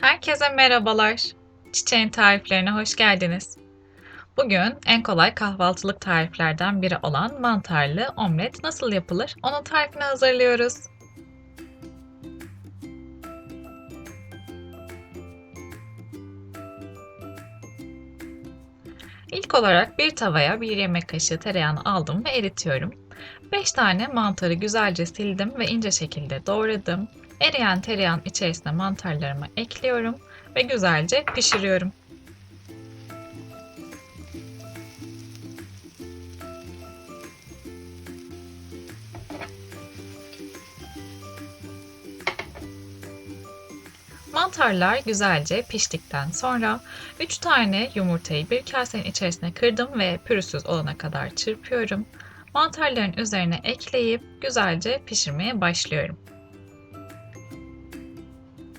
Herkese merhabalar. Çiçeğin tariflerine hoş geldiniz. Bugün en kolay kahvaltılık tariflerden biri olan mantarlı omlet nasıl yapılır? Onun tarifini hazırlıyoruz. İlk olarak bir tavaya bir yemek kaşığı tereyağını aldım ve eritiyorum. 5 tane mantarı güzelce sildim ve ince şekilde doğradım. Eriyen tereyağın içerisine mantarlarımı ekliyorum ve güzelce pişiriyorum. Mantarlar güzelce piştikten sonra 3 tane yumurtayı bir kasenin içerisine kırdım ve pürüzsüz olana kadar çırpıyorum. Mantarların üzerine ekleyip güzelce pişirmeye başlıyorum.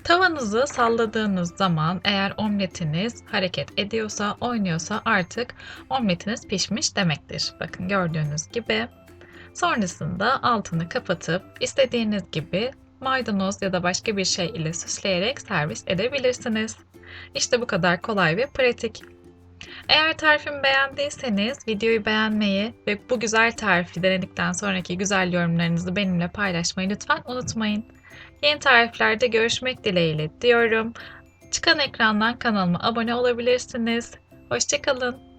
Tavanızı salladığınız zaman eğer omletiniz hareket ediyorsa, oynuyorsa artık omletiniz pişmiş demektir. Bakın gördüğünüz gibi. Sonrasında altını kapatıp istediğiniz gibi maydanoz ya da başka bir şey ile süsleyerek servis edebilirsiniz. İşte bu kadar kolay ve pratik. Eğer tarifimi beğendiyseniz videoyu beğenmeyi ve bu güzel tarifi denedikten sonraki güzel yorumlarınızı benimle paylaşmayı lütfen unutmayın. Yeni tariflerde görüşmek dileğiyle diyorum. Çıkan ekrandan kanalıma abone olabilirsiniz. Hoşçakalın.